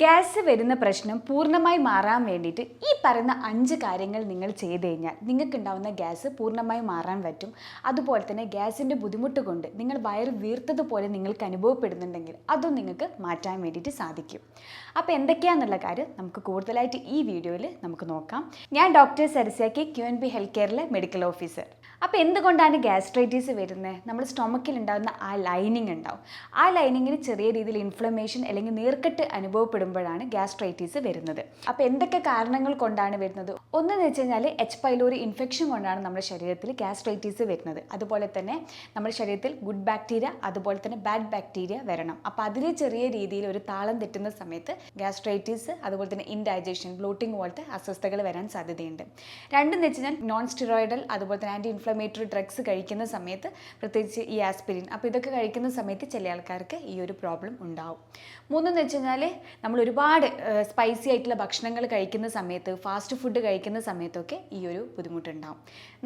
Gas വരുന്ന പ്രശ്നം പൂർണമായി മാറാൻ വേണ്ടിയിട്ട് ഈ പറയുന്ന അഞ്ച് കാര്യങ്ങൾ നിങ്ങൾ ചെയ്ത് കഴിഞ്ഞാൽ നിങ്ങൾക്ക് ഉണ്ടാവുന്ന ഗ്യാസ് പൂർണമായി മാറാൻ പറ്റും. അതുപോലെ തന്നെ ഗ്യാസിന്റെ ബുദ്ധിമുട്ട് കൊണ്ട് നിങ്ങൾ വയറ് വീർത്തതുപോലെ നിങ്ങൾക്ക് അനുഭവപ്പെടുന്നുണ്ടെങ്കിൽ അതും നിങ്ങൾക്ക് മാറ്റാൻ വേണ്ടിയിട്ട് സാധിക്കും. അപ്പോൾ എന്തൊക്കെയാണെന്നുള്ള കാര്യം നമുക്ക് കൂടുതലായിട്ട് ഈ വീഡിയോയിൽ നമുക്ക് നോക്കാം. ഞാൻ ഡോക്ടർ സരസ്യാക്കി ക്യു എൻ ബി ഹെൽത്ത് കെയറിലെ മെഡിക്കൽ ഓഫീസർ അപ്പോൾ എന്തുകൊണ്ടാണ് ഗ്യാസ്ട്രൈറ്റീസ് വരുന്നത് നമ്മൾ സ്റ്റൊമക്കിൽ ഉണ്ടാകുന്ന ആ ലൈനിങ് ഉണ്ടാവും. ആ ലൈനിങ്ങിന് ചെറിയ രീതിയിൽ ഇൻഫ്ലമേഷൻ അല്ലെങ്കിൽ നീർക്കെട്ട് അനുഭവപ്പെടുമ്പോഴാണ് ഗ്യാസ്ട്രൈറ്റീസ് വരുന്നത്. അപ്പോൾ എന്തൊക്കെ കാരണങ്ങൾ കൊണ്ടാണ് വരുന്നത്? ഒന്നെന്ന് വെച്ച് കഴിഞ്ഞാൽ എച്ച് പൈലോറി ഇൻഫെക്ഷൻ കൊണ്ടാണ് നമ്മുടെ ശരീരത്തിൽ ഗ്യാസ്ട്രൈറ്റീസ് വരുന്നത്. അതുപോലെ തന്നെ നമ്മുടെ ശരീരത്തിൽ ഗുഡ് ബാക്ടീരിയ അതുപോലെ തന്നെ ബാഡ് ബാക്ടീരിയ വരണം. അപ്പോൾ അതിൽ ചെറിയ രീതിയിൽ ഒരു താളം തെറ്റുന്ന സമയത്ത് ഗ്യാസ്ട്രൈറ്റീസ് അതുപോലെ തന്നെ ഇൻഡൈജഷൻ ബ്ലോട്ടിംഗ് പോലത്തെ അസ്വസ്ഥതകൾ വരാൻ സാധ്യതയുണ്ട്. രണ്ടെന്ന് വെച്ച് കഴിഞ്ഞാൽ നോൺ സ്റ്റിറോയിഡൽ അതുപോലെ തന്നെ ആന്റി ഇൻഫ്ലമേറ്ററി ഡ്രഗ്സ് കഴിക്കുന്ന സമയത്ത് പ്രത്യേകിച്ച് ഈ ആസ്പിരിൻ അപ്പോൾ ഇതൊക്കെ കഴിക്കുന്ന സമയത്ത് ചില ആൾക്കാർക്ക് ഈ ഒരു പ്രോബ്ലം ഉണ്ടാവും. മൂന്നെന്ന് വെച്ച് കഴിഞ്ഞാൽ നമ്മൾ ഒരുപാട് സ്പൈസി ആയിട്ടുള്ള ഭക്ഷണങ്ങൾ കഴിക്കുന്ന സമയത്ത് ഫാസ്റ്റ് ഫുഡ് കഴിക്കുന്ന സമയത്തൊക്കെ ഈ ഒരു ബുദ്ധിമുട്ടുണ്ടാവും.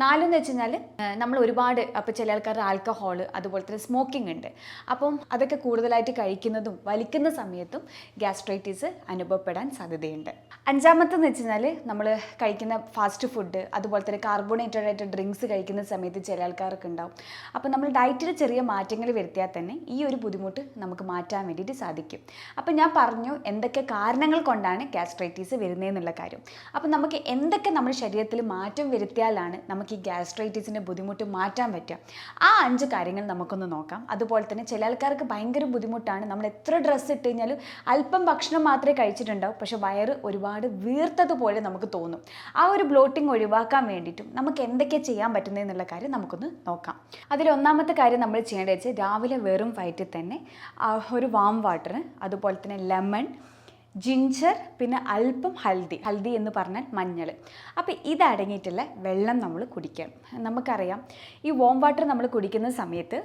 നാലെന്ന് വെച്ച് കഴിഞ്ഞാൽ നമ്മൾ ഒരുപാട് അപ്പോൾ ചില ആൾക്കാരുടെ ആൽക്കഹോൾ അതുപോലെ തന്നെ സ്മോക്കിംഗ് ഉണ്ട്. അപ്പം അതൊക്കെ കൂടുതലായിട്ട് കഴിക്കുന്നതും വലിക്കുന്ന സമയത്തും ഗ്യാസ്ട്രൈറ്റീസ് അനുഭവപ്പെടാൻ സാധ്യതയുണ്ട്. അഞ്ചാമത്തെന്ന് വെച്ച് കഴിഞ്ഞാൽ നമ്മൾ കഴിക്കുന്ന ഫാസ്റ്റ് ഫുഡ് അതുപോലെ തന്നെ കാർബണേറ്റഡ് ആയിട്ട് ഡ്രിങ്ക്സ് കഴിക്കുന്ന സമയത്ത് ചില ആൾക്കാർക്ക് ഉണ്ടാവും. അപ്പോൾ നമ്മൾ ഡയറ്റിൽ ചെറിയ മാറ്റങ്ങൾ വരുത്തിയാൽ തന്നെ ഈ ഒരു ബുദ്ധിമുട്ട് നമുക്ക് മാറ്റാൻ വേണ്ടിയിട്ട് സാധിക്കും. അപ്പോൾ ഞാൻ പറഞ്ഞു എന്തൊക്കെ കാരണങ്ങൾ കൊണ്ടാണ് ഗ്യാസ്ട്രൈറ്റീസ് വരുന്നതെന്നുള്ള കാര്യം. അപ്പോൾ നമുക്ക് എന്തൊക്കെ നമ്മുടെ ശരീരത്തിൽ മാറ്റം വരുത്തിയാലാണ് നമുക്ക് ഈ ഗ്യാസ്ട്രൈറ്റീസിന്റെ ബുദ്ധിമുട്ട് മാറ്റാൻ പറ്റുക? ആ അഞ്ച് കാര്യങ്ങൾ നമുക്കൊന്ന് നോക്കാം. അതുപോലെ തന്നെ ചില ആൾക്കാർക്ക് ഭയങ്കര ബുദ്ധിമുട്ടാണ്. നമ്മൾ എത്ര ഡ്രസ്സ് ഇട്ട് കഴിഞ്ഞാലും അല്പം ഭക്ഷണം മാത്രമേ കഴിച്ചിട്ടുണ്ടാവും. പക്ഷേ വയറ് ഒരുപാട് വീർത്തതുപോലെ നമുക്ക് തോന്നും. ആ ഒരു ബ്ലോട്ടിംഗ് ഒഴിവാക്കാൻ വേണ്ടിയിട്ടും നമുക്ക് എന്തൊക്കെ ചെയ്യാൻ പറ്റുന്നതെന്നുള്ള കാര്യം നമുക്കൊന്ന് നോക്കാം. അതിൽ ഒന്നാമത്തെ കാര്യം നമ്മൾ ചെയ്യേണ്ടത് വെച്ചാൽ രാവിലെ വെറും വയറ്റിൽ തന്നെ ഒരു വാം വാട്ടർ അതുപോലെ തന്നെ ലെമൺ ജിഞ്ചർ പിന്നെ അല്പം ഹൽദി ഹൽദി എന്ന് പറഞ്ഞാൽ മഞ്ഞൾ. അപ്പോൾ ഇതടങ്ങിയിട്ടുള്ള വെള്ളം നമ്മൾ കുടിക്കണം നമുക്കറിയാം ഈ വോം വാട്ടർ നമ്മൾ കുടിക്കുന്ന സമയത്ത്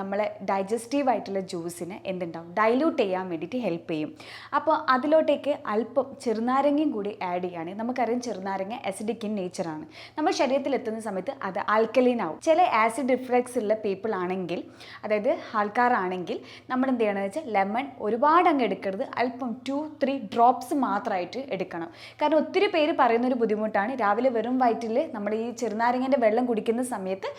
നമ്മളെ ഡൈജസ്റ്റീവ് ആയിട്ടുള്ള ജ്യൂസിന് എന്തുണ്ടാവും? ഡൈല്യൂട്ട് ചെയ്യാൻ വേണ്ടിയിട്ട് ഹെൽപ്പ് ചെയ്യും. അപ്പോൾ അതിലോട്ടേക്ക് അല്പം ചെറുനാരങ്ങയും കൂടി ആഡ് ചെയ്യുകയാണെങ്കിൽ നമുക്കറിയാം ചെറുനാരങ്ങ അസിഡിക് ഇൻ നേച്ചറാണ് നമ്മൾ ശരീരത്തിൽ എത്തുന്ന സമയത്ത് അത് ആൽക്കലീൻ ആവും. ചില ആസിഡ് റിഫ്ലക്സ് ഉള്ള പീപ്പിൾ ആണെങ്കിൽ അതായത് ആൾക്കാരാണെങ്കിൽ നമ്മൾ എന്ത് ചെയ്യണമെന്ന് വെച്ചാൽ ലെമൺ ഒരുപാട് അങ്ങ് എടുക്കരുത്. അല്പം ടു ത്രീ ഡ്രോപ്സ് മാത്രമായിട്ട് എടുക്കണം. കാരണം ഒത്തിരി പേര് പറയുന്ന ഒരു ബുദ്ധിമുട്ടാണ്. രാവിലെ വെറും വയറ്റിൽ നമ്മൾ ഈ ചെറുനാരങ്ങന്റെ വെള്ളം കുടിക്കുന്ന സമയത്ത്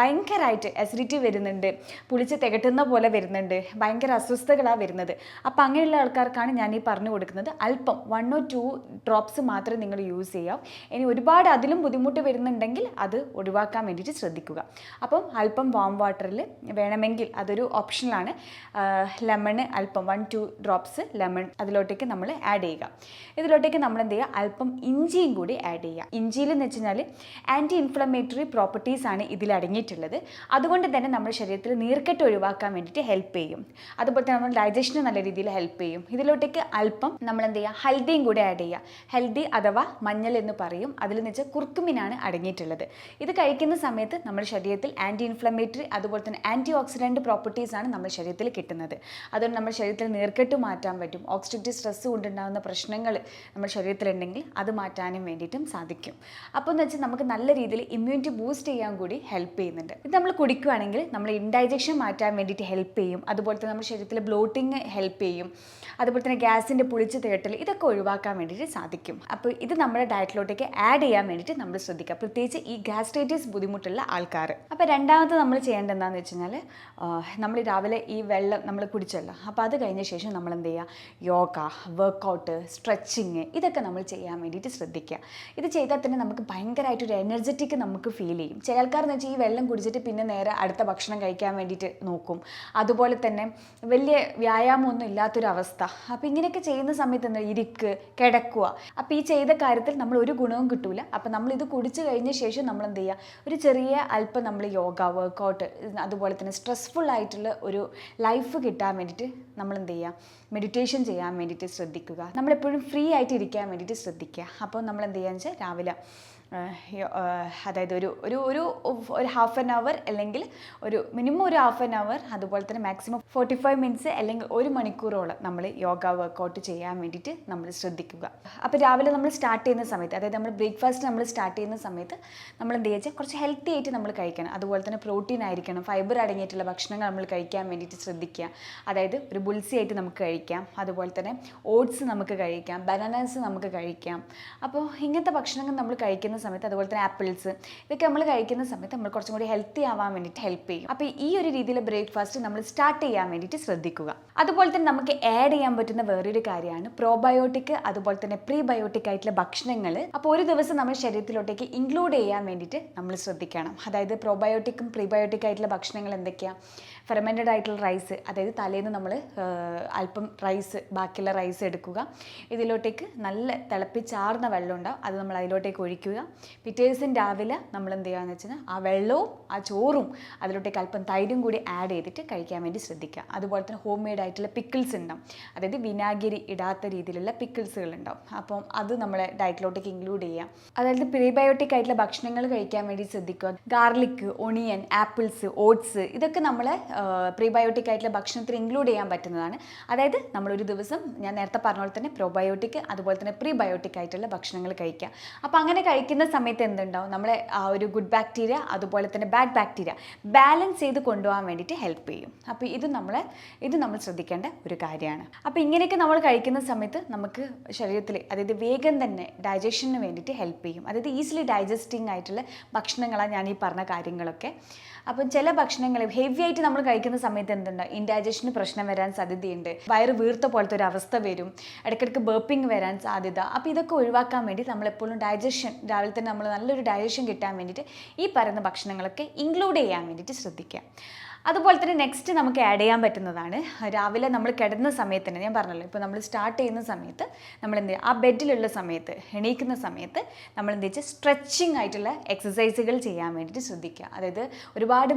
ഭയങ്കരമായിട്ട് അസിഡിറ്റി വരുന്നുണ്ട്. പുളിച്ച് തികട്ടുന്ന പോലെ വരുന്നുണ്ട്. ഭയങ്കര അസ്വസ്ഥതകളാണ് വരുന്നത്. അപ്പോൾ അങ്ങനെയുള്ള ആൾക്കാർക്കാണ് ഞാൻ ഈ പറഞ്ഞു കൊടുക്കുന്നത്. അല്പം വൺ ഓർ ടു ഡ്രോപ്സ് മാത്രമേ നിങ്ങൾ യൂസ് ചെയ്യാം. ഇനി ഒരുപാട് അതിലും ബുദ്ധിമുട്ട് വരുന്നുണ്ടെങ്കിൽ അത് ഒഴിവാക്കാൻ വേണ്ടിയിട്ട് ശ്രദ്ധിക്കുക. അപ്പം അല്പം വാം വാട്ടറിൽ വേണമെങ്കിൽ അതൊരു ഓപ്ഷനിലാണ് ലെമണ് അല്പം വൺ ടു ഡ്രോപ്സ് ലെമൺ അതിലോട്ടേക്ക് നമ്മൾ ആഡ് ചെയ്യുക. ഇതിലോട്ടേക്ക് നമ്മൾ എന്ത് ചെയ്യുക? അല്പം ഇഞ്ചിയും കൂടി ആഡ് ചെയ്യുക. ഇഞ്ചിയിൽ എന്ന് വെച്ചാൽ ആന്റി ഇൻഫ്ലമേറ്ററി പ്രോപ്പർട്ടീസ് ആണ് ഇതിൽ അടങ്ങിയിട്ടുള്ളത്. അതുകൊണ്ട് തന്നെ നമ്മുടെ ശരീരത്തിൽ നീർക്കെട്ട് ഒഴിവാക്കാൻ വേണ്ടിയിട്ട് ഹെൽപ്പ് ചെയ്യും. അതുപോലെ തന്നെ നമ്മൾ ഡൈജഷന് നല്ല രീതിയിൽ ഹെൽപ്പ് ചെയ്യും. ഇതിലോട്ടേക്ക് അല്പം നമ്മൾ എന്ത് ചെയ്യുക? ഹൽദിയും കൂടി ആഡ് ചെയ്യുക. ഹൽദി അഥവാ മഞ്ഞൾ എന്ന് പറയും. അതിൽ നിന്ന് വെച്ചാൽ കുർക്കുമിനാണ് അടങ്ങിയിട്ടുള്ളത്. ഇത് കഴിക്കുന്ന സമയത്ത് നമ്മുടെ ശരീരത്തിൽ ആന്റി ഇൻഫ്ലമേറ്ററി അതുപോലെ തന്നെ ആന്റി ഓക്സിഡന്റ് പ്രോപ്പർട്ടീസ് ആണ് നമ്മുടെ ശരീരത്തിൽ കിട്ടുന്നത്. അതുകൊണ്ട് നമ്മുടെ ശരീരത്തിൽ നീർക്കെട്ട് മാറ്റാൻ പറ്റും. ഓക്സിഡേറ്റീവ് സ്ട്രെസ് കൊണ്ടുണ്ടാകുന്ന പ്രശ്നങ്ങൾ നമ്മുടെ ശരീരത്തിലുണ്ടെങ്കിൽ അത് മാറ്റാനും വേണ്ടിയിട്ടും സാധിക്കും. അപ്പോൾ എന്ന് വെച്ചാൽ നമുക്ക് നല്ല രീതിയിൽ ഇമ്മ്യൂണിറ്റി ബൂസ്റ്റ് ചെയ്യാൻ കൂടി ഹെൽപ്പ് ചെയ്യുന്നുണ്ട്. ഇത് നമ്മൾ കുടിക്കുകയാണെങ്കിൽ നമ്മൾ ഇൻഡൈജഷൻ മാറ്റാൻ വേണ്ടിയിട്ട് ഹെൽപ്പ് ചെയ്യും. അതുപോലെ തന്നെ നമ്മുടെ ശരീരത്തിലെ ബ്ലോട്ടിങ് ഹെൽപ്പ് ചെയ്യും. അതുപോലെ തന്നെ ഗ്യാസിന്റെ പുളിച്ച് തേട്ടൽ ഇതൊക്കെ ഒഴിവാക്കാൻ വേണ്ടിയിട്ട് സാധിക്കും. അപ്പോൾ ഇത് നമ്മുടെ ഡയറ്റിലോട്ടേക്ക് ആഡ് ചെയ്യാൻ വേണ്ടിയിട്ട് നമ്മൾ ശ്രദ്ധിക്കുക. പ്രത്യേകിച്ച് ഈ ഗ്യാസ്ട്രൈറ്റിസ് ബുദ്ധിമുട്ടുള്ള ആൾക്കാർ. അപ്പോൾ രണ്ടാമത് നമ്മൾ ചെയ്യേണ്ടത് എന്താണെന്ന് വെച്ച് കഴിഞ്ഞാൽ നമ്മൾ രാവിലെ ഈ വെള്ളം നമ്മൾ കുടിച്ചല്ലോ. അപ്പോൾ അത് കഴിഞ്ഞ ശേഷം നമ്മൾ എന്ത് ചെയ്യുക? യോഗ വർക്കൗട്ട് സ്ട്രെച്ചിങ് ഇതൊക്കെ നമ്മൾ ചെയ്യാൻ വേണ്ടിയിട്ട് ശ്രദ്ധിക്കുക. ഇത് ചെയ്താൽ തന്നെ നമുക്ക് ഭയങ്കരമായിട്ടൊരു എനർജറ്റിക് നമുക്ക് ഫീൽ ചെയ്യും. ചില ആൾക്കാരെന്ന് വെച്ചാൽ ഈ വെള്ളം കുടിച്ചിട്ട് പിന്നെ നേരെ അടുത്ത ഭക്ഷണം കഴിക്കാൻ വേണ്ടിയിട്ട് നോക്കും. അതുപോലെ തന്നെ വലിയ വ്യായാമമൊന്നും ഇല്ലാത്തൊരവസ്ഥ അപ്പോൾ ഇങ്ങനെയൊക്കെ ചെയ്യുന്ന സമയത്ത് എന്താ ഇരിക്ക് കിടക്കുക. അപ്പോൾ ഈ ചെയ്ത കാര്യത്തിൽ നമ്മൾ ഒരു ഗുണവും കിട്ടൂല. അപ്പോൾ നമ്മൾ ഇത് കുടിച്ചു കഴിഞ്ഞ ശേഷം നമ്മൾ എന്ത് ചെയ്യുക? ഒരു ചെറിയ അല്പം നമ്മൾ യോഗ വർക്കൗട്ട് അതുപോലെ തന്നെ സ്ട്രെസ്ഫുൾ ആയിട്ടുള്ള ഒരു ലൈഫ് കിട്ടാൻ വേണ്ടിയിട്ട് നമ്മൾ എന്ത് ചെയ്യുക? മെഡിറ്റേഷൻ ചെയ്യാൻ വേണ്ടിയിട്ട് ശ്രദ്ധിക്കുക. നമ്മളെപ്പോഴും ഫ്രീ ആയിട്ട് ഇരിക്കാൻ വേണ്ടിയിട്ട് ശ്രദ്ധിക്കുക. അപ്പോൾ നമ്മൾ എന്ത് ചെയ്യുക വെച്ചാൽ രാവിലെ അതായത് ഒരു ഒരു ഒരു ഒരു ഹാഫ് ആൻ അവർ അല്ലെങ്കിൽ ഒരു മിനിമം ഒരു ഹാഫ് ആൻ അവർ അതുപോലെ തന്നെ മാക്സിമം ഫോർട്ടി ഫൈവ് മിനിറ്റ്സ് അല്ലെങ്കിൽ ഒരു മണിക്കൂറോളം നമ്മൾ യോഗ വർക്കൗട്ട് ചെയ്യാൻ വേണ്ടിയിട്ട് നമ്മൾ ശ്രദ്ധിക്കുക. അപ്പോൾ രാവിലെ നമ്മൾ സ്റ്റാർട്ട് ചെയ്യുന്ന സമയത്ത് അതായത് നമ്മൾ ബ്രേക്ക്ഫാസ്റ്റ് നമ്മൾ സ്റ്റാർട്ട് ചെയ്യുന്ന സമയത്ത് നമ്മൾ എന്ത് ചെയ്യുക കുറച്ച് ഹെൽത്തി ആയിട്ട് നമ്മൾ കഴിക്കണം. അതുപോലെ തന്നെ പ്രോട്ടീൻ ആയിരിക്കണം ഫൈബർ അടങ്ങിയിട്ടുള്ള ഭക്ഷണങ്ങൾ നമ്മൾ കഴിക്കാൻ വേണ്ടിയിട്ട് ശ്രദ്ധിക്കുക. അതായത് ഒരു ബുൾസി ആയിട്ട് നമുക്ക് കഴിക്കാം അതുപോലെ തന്നെ ഓട്സ് നമുക്ക് കഴിക്കാം ബനാനാസ് നമുക്ക് കഴിക്കാം. അപ്പോൾ ഇങ്ങനത്തെ ഭക്ഷണങ്ങൾ നമ്മൾ കഴിക്കുന്ന സമയത്ത് അതുപോലെ തന്നെ ആപ്പിൾസ് ഇതൊക്കെ നമ്മൾ കഴിക്കുന്ന സമയത്ത് നമ്മൾ കുറച്ചും കൂടി ഹെൽത്തി ആവാൻ വേണ്ടിയിട്ട് ഹെൽപ്പ് ചെയ്യും. അപ്പോൾ ഈ ഒരു രീതിയിൽ ബ്രേക്ക്ഫാസ്റ്റ് നമ്മൾ സ്റ്റാർട്ട് ചെയ്യാൻ വേണ്ടിയിട്ട് ശ്രദ്ധിക്കുക. അതുപോലെ തന്നെ നമുക്ക് ആഡ് ചെയ്യാൻ പറ്റുന്ന വേറൊരു കാര്യമാണ് പ്രോബയോട്ടിക് അതുപോലെ തന്നെ പ്രീബയോട്ടിക് ആയിട്ടുള്ള ഭക്ഷണങ്ങൾ അപ്പോൾ ഒരു ദിവസം നമ്മൾ ശരീരത്തിലോട്ടേക്ക് ഇൻക്ലൂഡ് ചെയ്യാൻ വേണ്ടിയിട്ട് നമ്മൾ ശ്രദ്ധിക്കണം. അതായത് പ്രോബയോട്ടിക്കും പ്രീബയോട്ടിക് ആയിട്ടുള്ള ഭക്ഷണങ്ങൾ എന്തൊക്കെയാണ് ഫെർമെന്റഡ് ആയിട്ടുള്ള റൈസ് അതായത് തലേന്ന് നമ്മൾ അല്പം റൈസ് ബാക്കിയുള്ള റൈസ് എടുക്കുക. ഇതിലോട്ടേക്ക് നല്ല തിളപ്പിച്ചാർന്ന വെള്ളം ഉണ്ടാവും. അത് നമ്മൾ അതിലോട്ടേക്ക് ഒഴിക്കുക. പിറ്റേ ദിവസം രാവിലെ നമ്മൾ എന്ത് ചെയ്യുകയെന്ന് വെച്ചാൽ ആ വെള്ളവും ആ ചോറും അതിലോട്ടേക്ക് അല്പം തൈരും കൂടി ആഡ് ചെയ്തിട്ട് കഴിക്കാൻ വേണ്ടി ശ്രദ്ധിക്കുക. അതുപോലെ തന്നെ ഹോം മെയ്ഡ് ആയിട്ടുള്ള പിക്കിൾസ് ഉണ്ടാവും. അതായത് വിനാഗിരി ഇടാത്ത രീതിയിലുള്ള പിക്കിൾസുകൾ ഉണ്ടാവും. അപ്പം അത് നമ്മളെ ഡയറ്റിലോട്ടേക്ക് ഇൻക്ലൂഡ് ചെയ്യാം. അതായത് പ്രീബയോട്ടിക് ആയിട്ടുള്ള ഭക്ഷണങ്ങൾ കഴിക്കാൻ വേണ്ടി ശ്രദ്ധിക്കുക. ഗാർലിക് ഒണിയൻ ആപ്പിൾസ് ഓട്സ് ഇതൊക്കെ നമ്മളെ പ്രീബയോട്ടിക് ആയിട്ടുള്ള ഭക്ഷണത്തിൽ ഇൻക്ലൂഡ് ചെയ്യാൻ പറ്റുന്നതാണ്. അതായത് നമ്മളൊരു ദിവസം ഞാൻ നേരത്തെ പറഞ്ഞ പോലെ തന്നെ പ്രോബയോട്ടിക് അതുപോലെ തന്നെ പ്രീബയോട്ടിക് ആയിട്ടുള്ള ഭക്ഷണങ്ങൾ കഴിക്കുക. അപ്പോൾ അങ്ങനെ കഴിക്കുന്ന സമയത്ത് എന്തുണ്ടാവും? നമ്മളെ ആ ഒരു ഗുഡ് ബാക്ടീരിയ അതുപോലെ തന്നെ ബാഡ് ബാക്ടീരിയ ബാലൻസ് ചെയ്ത് കൊണ്ടുപോകാൻ വേണ്ടിയിട്ട് ഹെൽപ്പ് ചെയ്യും. അപ്പോൾ ഇത് നമ്മളെ ഇത് നമ്മൾ ശ്രദ്ധിക്കേണ്ട ഒരു കാര്യമാണ്. അപ്പോൾ ഇങ്ങനെയൊക്കെ നമ്മൾ കഴിക്കുന്ന സമയത്ത് നമുക്ക് ശരീരത്തിൽ അതായത് വേഗം തന്നെ ഡൈജഷന് വേണ്ടിയിട്ട് ഹെൽപ്പ് ചെയ്യും. അതായത് ഈസിലി ഡൈജസ്റ്റിംഗ് ആയിട്ടുള്ള ഭക്ഷണങ്ങളാണ് ഞാൻ ഈ പറഞ്ഞ കാര്യങ്ങളൊക്കെ. അപ്പം ചില ഭക്ഷണങ്ങൾ ഹെവി ആയിട്ട് നമ്മൾ കഴിക്കുന്ന സമയത്ത് എന്തുണ്ട് ഇൻഡൈജഷന് പ്രശ്നം വരാൻ സാധ്യതയുണ്ട്. വയറ് വീർത്ത പോലത്തെ ഒരു അവസ്ഥ വരും. ഇടയ്ക്കിടയ്ക്ക് ബേപ്പിംഗ് വരാൻ സാധ്യത. അപ്പോൾ ഇതൊക്കെ ഒഴിവാക്കാൻ വേണ്ടി നമ്മളെപ്പോഴും ഡൈജഷൻ രാവിലെ തന്നെ നമ്മൾ നല്ലൊരു ഡൈജഷൻ കിട്ടാൻ വേണ്ടിയിട്ട് ഈ പറയുന്ന ഭക്ഷണങ്ങളൊക്കെ ഇൻക്ലൂഡ് ചെയ്യാൻ വേണ്ടിയിട്ട് ശ്രദ്ധിക്കുക. അതുപോലെ തന്നെ നെക്സ്റ്റ് നമുക്ക് ആഡ് ചെയ്യാൻ പറ്റുന്നതാണ്. രാവിലെ നമ്മൾ കിടന്ന സമയത്ത് തന്നെ ഞാൻ പറഞ്ഞല്ലോ ഇപ്പോൾ നമ്മൾ സ്റ്റാർട്ട് ചെയ്യുന്ന സമയത്ത് നമ്മൾ എന്ത് ആ ബെഡിലുള്ള സമയത്ത് എണീക്കുന്ന സമയത്ത് നമ്മൾ എന്ത് വെച്ചാൽ സ്ട്രെച്ചിങ് ആയിട്ടുള്ള എക്സസൈസുകൾ ചെയ്യാൻ വേണ്ടിയിട്ട് ശ്രദ്ധിക്കുക. അതായത് ഒരുപാട്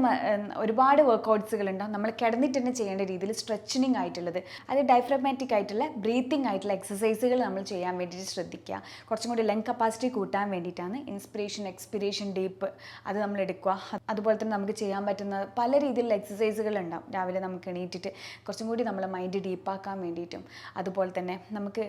ഒരുപാട് വർക്കൗട്ട്സുകൾ ഉണ്ടാവും. നമ്മൾ കിടന്നിട്ട് തന്നെ ചെയ്യേണ്ട രീതിയിൽ സ്ട്രെച്ചിങ് ആയിട്ടുള്ളത് അത് ഡയഫ്രമാറ്റിക് ആയിട്ടുള്ള ബ്രീത്തിങ് ആയിട്ടുള്ള എക്സസൈസുകൾ നമ്മൾ ചെയ്യാൻ വേണ്ടിയിട്ട് ശ്രദ്ധിക്കുക. കുറച്ചും കൂടി ലങ് കപ്പാസിറ്റി കൂട്ടാൻ വേണ്ടിയിട്ടാണ് ഇൻസ്പിറേഷൻ എക്സ്പിറേഷൻ ഡീപ്പ് അത് നമ്മൾ എടുക്കുക. അതുപോലെ തന്നെ നമുക്ക് ചെയ്യാൻ പറ്റുന്ന പല രീതിയിലുള്ള എക്സസൈസുകൾ ഉണ്ടാവും രാവിലെ നമുക്ക് എണീറ്റിട്ട് കുറച്ചും കൂടി നമ്മളെ മൈൻഡ് ഡീപ്പാക്കാൻ വേണ്ടിയിട്ടും. അതുപോലെ തന്നെ നമുക്ക്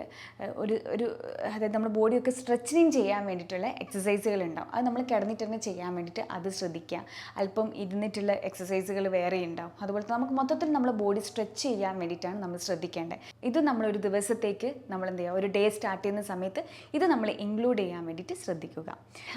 ഒരു ഒരു അതായത് നമ്മുടെ ബോഡിയൊക്കെ സ്ട്രെച്ചിങ് ചെയ്യാൻ വേണ്ടിയിട്ടുള്ള എക്സസൈസുകൾ ഉണ്ടാവും അത് നമ്മൾ കിടന്നിട്ട് തന്നെ ചെയ്യാൻ വേണ്ടിയിട്ട് അത് ശ്രദ്ധിക്കുക. അല്പം ഇരുന്നിട്ടുള്ള എക്സസൈസുകൾ വേറെ ഉണ്ടാവും. അതുപോലെ തന്നെ നമുക്ക് മൊത്തത്തിൽ നമ്മുടെ ബോഡി സ്ട്രെച്ച് ചെയ്യാൻ വേണ്ടിയിട്ടാണ് നമ്മൾ ശ്രദ്ധിക്കേണ്ടത്. ഇത് നമ്മളൊരു ദിവസത്തേക്ക് നമ്മൾ എന്ത് ചെയ്യുക? ഒരു ഡേ സ്റ്റാർട്ട് ചെയ്യുന്ന സമയത്ത് ഇത് നമ്മൾ ഇൻക്ലൂഡ് ചെയ്യാൻ വേണ്ടിയിട്ട് ശ്രദ്ധിക്കുക.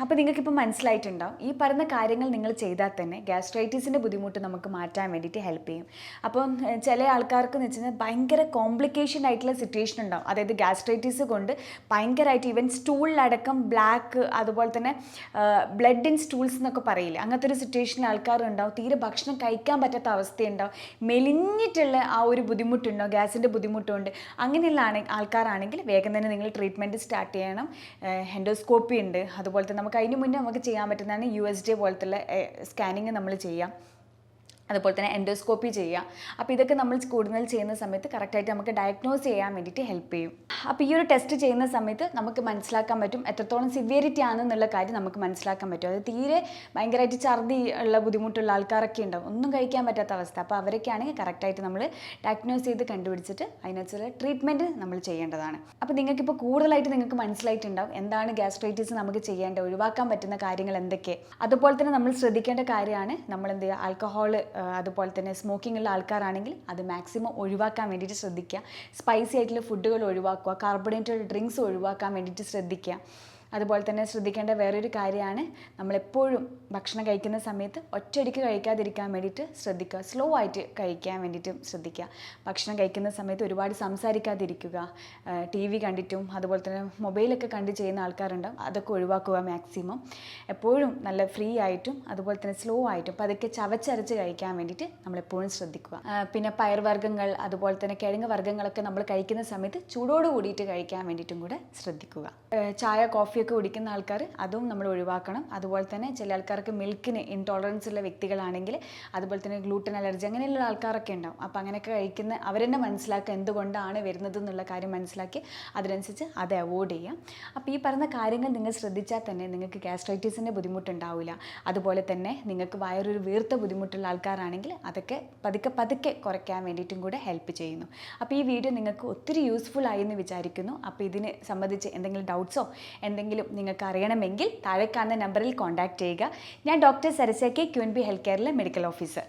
അപ്പോൾ നിങ്ങൾക്കിപ്പോൾ മനസ്സിലായിട്ടുണ്ടാവും. ഈ പറയുന്ന കാര്യങ്ങൾ നിങ്ങൾ ചെയ്താൽ തന്നെ ഗ്യാസ്ട്രൈറ്റിസിന്റെ ബുദ്ധിമുട്ട് നമുക്ക് മാറ്റാൻ വേണ്ടിയിട്ട് ഹെൽപ്പ് ചെയ്യും. അപ്പം ചില ആൾക്കാർക്ക് എന്ന് വെച്ചാൽ ഭയങ്കര കോംപ്ലിക്കേഷൻ ആയിട്ടുള്ള സിറ്റുവേഷൻ ഉണ്ടാവും. അതായത് ഗ്യാസ്ട്രൈറ്റിസ് കൊണ്ട് ഭയങ്കരമായിട്ട് ഈവൻ സ്റ്റൂളിലടക്കം ബ്ലാക്ക് അതുപോലെ തന്നെ ബ്ലഡ് ഇൻ സ്റ്റൂൾസ് എന്നൊക്കെ പറയില്ല? അങ്ങനത്തെ ഒരു സിറ്റുവേഷനിൽ ആൾക്കാരുണ്ടാവും തീരെ ഭക്ഷണം കഴിക്കാൻ പറ്റാത്ത അവസ്ഥയുണ്ടാവും. മെലിഞ്ഞിട്ടുള്ള ആ ഒരു ബുദ്ധിമുട്ടുണ്ടാവും ഗ്യാസിന്റെ ബുദ്ധിമുട്ടുണ്ട്. അങ്ങനെയുള്ള ആൾക്കാരാണെങ്കിൽ വേഗം തന്നെ നിങ്ങൾ ട്രീറ്റ്മെന്റ് സ്റ്റാർട്ട് ചെയ്യണം. ഹെൻഡോസ്കോപ്പി ഉണ്ട്. അതുപോലെ തന്നെ നമുക്ക് അതിന് മുന്നേ നമുക്ക് ചെയ്യാൻ പറ്റുന്നതാണ് യു എസ് ഡി പോലത്തുള്ള സ്കാനിങ് നമ്മൾ ചെയ്യാം. അതുപോലെ തന്നെ എൻഡോസ്കോപ്പി ചെയ്യുക. അപ്പോൾ ഇതൊക്കെ നമ്മൾ കൂടുതൽ ചെയ്യുന്ന സമയത്ത് കറക്റ്റായിട്ട് നമുക്ക് ഡയഗ്നോസ് ചെയ്യാൻ വേണ്ടിയിട്ട് ഹെൽപ്പ് ചെയ്യും. അപ്പോൾ ഈ ഒരു ടെസ്റ്റ് ചെയ്യുന്ന സമയത്ത് നമുക്ക് മനസ്സിലാക്കാൻ പറ്റും എത്രത്തോളം സിവിയറിറ്റി ആണെന്നുള്ള കാര്യം നമുക്ക് മനസ്സിലാക്കാൻ പറ്റും. അത് തീരെ ഭയങ്കരമായിട്ട് ഛർദി ഉള്ള ബുദ്ധിമുട്ടുള്ള ആൾക്കാരൊക്കെ ഉണ്ടാവും. ഒന്നും കഴിക്കാൻ പറ്റാത്ത അവസ്ഥ. അപ്പോൾ അവരൊക്കെ ആണെങ്കിൽ കറക്റ്റായിട്ട് നമ്മൾ ഡയഗ്നോസ് ചെയ്ത് കണ്ടുപിടിച്ചിട്ട് അതിനനുസരിച്ച് ട്രീറ്റ്മെന്റ് നമ്മൾ ചെയ്യേണ്ടതാണ്. അപ്പോൾ നിങ്ങൾക്കിപ്പോൾ കൂടുതലായിട്ട് നിങ്ങൾക്ക് മനസ്സിലായിട്ടുണ്ടാവും എന്താണ് ഗ്യാസ്ട്രൈറ്റിസ് നമുക്ക് ചെയ്യേണ്ടത് ഒഴിവാക്കാൻ പറ്റുന്ന കാര്യങ്ങൾ എന്തൊക്കെ. അതുപോലെ തന്നെ നമ്മൾ ശ്രദ്ധിക്കേണ്ട കാര്യമാണ് നമ്മൾ എന്ത് ചെയ്യുക ആൽക്കഹോൾ അതുപോലെ തന്നെ സ്മോക്കിംഗ് ഉള്ള ആൾക്കാരാണെങ്കിൽ അത് മാക്സിമം ഒഴിവാക്കാൻ വേണ്ടിയിട്ട് ശ്രദ്ധിക്കുക. സ്പൈസി ആയിട്ടുള്ള ഫുഡുകൾ ഒഴിവാക്കുക. കാർബണേറ്റഡ് ഡ്രിങ്ക്സ് ഒഴിവാക്കാൻ വേണ്ടിയിട്ട് ശ്രദ്ധിക്കുക. അതുപോലെ തന്നെ ശ്രദ്ധിക്കേണ്ട വേറൊരു കാര്യമാണ് നമ്മളെപ്പോഴും ഭക്ഷണം കഴിക്കുന്ന സമയത്ത് ഒറ്റയടിക്ക് കഴിക്കാതിരിക്കാൻ വേണ്ടിയിട്ട് ശ്രദ്ധിക്കുക. സ്ലോ ആയിട്ട് കഴിക്കാൻ വേണ്ടിയിട്ടും ശ്രദ്ധിക്കുക. ഭക്ഷണം കഴിക്കുന്ന സമയത്ത് ഒരുപാട് സംസാരിക്കാതിരിക്കുക. ടി വി കണ്ടിട്ടും അതുപോലെ തന്നെ മൊബൈലൊക്കെ കണ്ട് ചെയ്യുന്ന ആൾക്കാരുണ്ടാവും. അതൊക്കെ ഒഴിവാക്കുക മാക്സിമം. എപ്പോഴും നല്ല ഫ്രീ ആയിട്ടും അതുപോലെ തന്നെ സ്ലോ ആയിട്ടും പതുക്കെ ചവച്ചരച്ച് കഴിക്കാൻ വേണ്ടിയിട്ട് നമ്മളെപ്പോഴും ശ്രദ്ധിക്കുക. പിന്നെ പയർവർഗങ്ങൾ അതുപോലെ തന്നെ കിഴങ്ങ് വർഗങ്ങളൊക്കെ നമ്മൾ കഴിക്കുന്ന സമയത്ത് ചൂടോട് കൂടിയിട്ട് കഴിക്കാൻ വേണ്ടിയിട്ടും കൂടെ ശ്രദ്ധിക്കുക. ചായ കോഫി കോഫിയൊക്കെ കുടിക്കുന്ന ആൾക്കാർ അതും നമ്മൾ ഒഴിവാക്കണം. അതുപോലെ തന്നെ ചില ആൾക്കാർക്ക് മിൽക്കിന് ഇൻടോളറൻസ് ഉള്ള വ്യക്തികളാണെങ്കിൽ അതുപോലെ തന്നെ ഗ്ലൂട്ടൻ അലർജി അങ്ങനെയുള്ള ആൾക്കാരൊക്കെ ഉണ്ടാവും. അപ്പോൾ അങ്ങനെയൊക്കെ കഴിക്കുന്ന അവരെന്നെ മനസ്സിലാക്കുക എന്തുകൊണ്ടാണ് വരുന്നത് എന്നുള്ള കാര്യം മനസ്സിലാക്കി അതിനനുസരിച്ച് അത് അവോയ്ഡ് ചെയ്യാം. അപ്പോൾ ഈ പറഞ്ഞ കാര്യങ്ങൾ നിങ്ങൾ ശ്രദ്ധിച്ചാൽ തന്നെ നിങ്ങൾക്ക് ഗ്യാസ്ട്രൈറ്റീസിന്റെ ബുദ്ധിമുട്ടുണ്ടാവില്ല. അതുപോലെ തന്നെ നിങ്ങൾക്ക് വയറൊരു വീർത്ത ബുദ്ധിമുട്ടുള്ള ആൾക്കാരാണെങ്കിൽ അതൊക്കെ പതുക്കെ പതുക്കെ കുറയ്ക്കാൻ വേണ്ടിയിട്ടും കൂടെ ഹെൽപ്പ് ചെയ്യുന്നു. അപ്പോൾ ഈ വീഡിയോ നിങ്ങൾക്ക് ഒത്തിരി യൂസ്ഫുൾ ആയി എന്ന് വിചാരിക്കുന്നു. അപ്പോൾ ഇതിനെ സംബന്ധിച്ച് എന്തെങ്കിലും ഡൗട്ട്സോ എന്തെങ്കിലും നിങ്ങൾക്ക് അറിയണമെങ്കിൽ താഴെ കാണുന്ന നമ്പറിൽ കോൺടാക്റ്റ് ചെയ്യുക. ഞാൻ ഡോക്ടർ സരസ കെ ക്യൂൻ ബി ഹെൽത്ത് കെയറിലെ മെഡിക്കൽ ഓഫീസർ